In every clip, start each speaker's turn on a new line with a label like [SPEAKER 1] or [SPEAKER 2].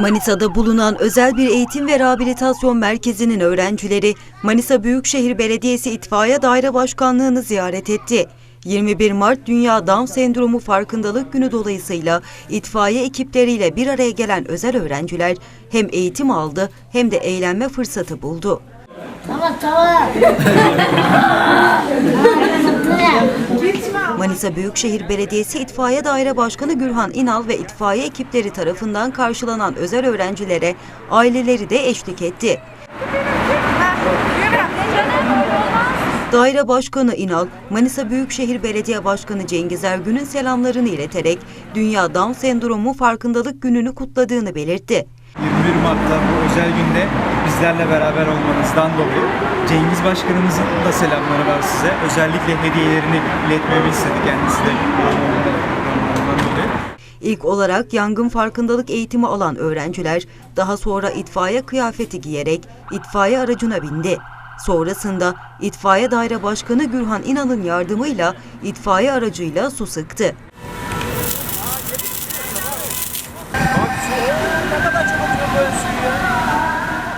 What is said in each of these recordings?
[SPEAKER 1] Manisa'da bulunan özel bir eğitim ve rehabilitasyon merkezinin öğrencileri Manisa Büyükşehir Belediyesi İtfaiye Daire Başkanlığı'nı ziyaret etti. 21 Mart Dünya Down Sendromu Farkındalık Günü dolayısıyla itfaiye ekipleriyle bir araya gelen özel öğrenciler hem eğitim aldı hem de eğlenme fırsatı buldu.
[SPEAKER 2] Tamam tamam.
[SPEAKER 1] Manisa Büyükşehir Belediyesi İtfaiye Daire Başkanı Gürhan İnal ve itfaiye ekipleri tarafından karşılanan özel öğrencilere aileleri de eşlik etti. Daire Başkanı İnal, Manisa Büyükşehir Belediye Başkanı Cengiz Ergün'ün selamlarını ileterek Dünya Down Sendromu Farkındalık Günü'nü kutladığını belirtti.
[SPEAKER 3] 21 Mart'ta bu özel günde bizlerle beraber olmanızdan dolayı Cengiz Başkanımızın da selamları var size. Özellikle hediyelerini iletmemi istedi kendisi de dolayı.
[SPEAKER 1] İlk olarak yangın farkındalık eğitimi alan öğrenciler daha sonra itfaiye kıyafeti giyerek itfaiye aracına bindi. Sonrasında itfaiye daire başkanı Gürhan İnal'ın yardımıyla itfaiye aracıyla su sıktı.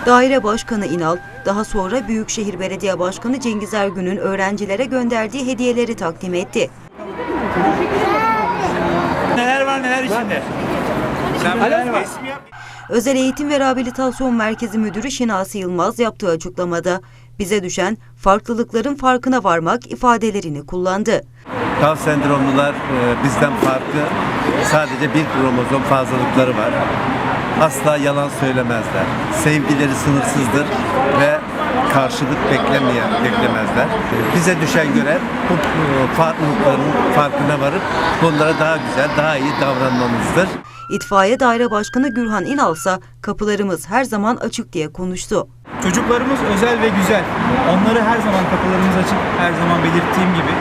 [SPEAKER 1] Daire Başkanı İnal, daha sonra Büyükşehir Belediye Başkanı Cengiz Ergün'ün öğrencilere gönderdiği hediyeleri takdim etti.
[SPEAKER 3] Neler var neler içinde? Sen neler var?
[SPEAKER 1] Özel Eğitim ve Rehabilitasyon Merkezi Müdürü Şinasi Yılmaz yaptığı açıklamada bize düşen farklılıkların farkına varmak ifadelerini kullandı.
[SPEAKER 4] Down sendromlular e, bizden farklı. Sadece bir kromozom fazlalıkları var. Asla yalan söylemezler. Sevgileri sınırsızdır ve karşılık beklemeyen beklemezler. Bize düşen görev bu farklılıkların farkına varıp bunlara daha güzel, daha iyi davranmamızdır.
[SPEAKER 1] İtfaiye Daire Başkanı Gürhan İnal kapılarımız her zaman açık diye konuştu.
[SPEAKER 3] Çocuklarımız özel ve güzel. Onları her zaman kapılarımız açık. Her zaman belirttiğim gibi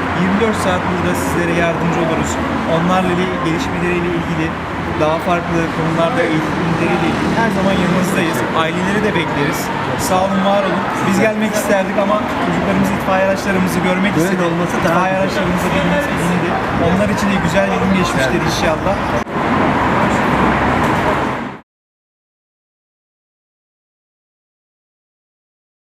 [SPEAKER 3] 24 saat burada sizlere yardımcı oluruz. Onlarla ilgili, gelişmeleriyle ilgili daha farklı konularda eğitimleriyle ilgili her zaman yanınızdayız. Aileleri de bekleriz. Sağ olun, var olun. Biz gelmek isterdik ama çocuklarımız itfaiye araçlarımızı görmek
[SPEAKER 4] Böyle
[SPEAKER 3] istedi.
[SPEAKER 4] olması daha
[SPEAKER 3] itfaiye araçlarımızı bilmek istedi. Onlar için de güzel bir gün geçmiştir inşallah.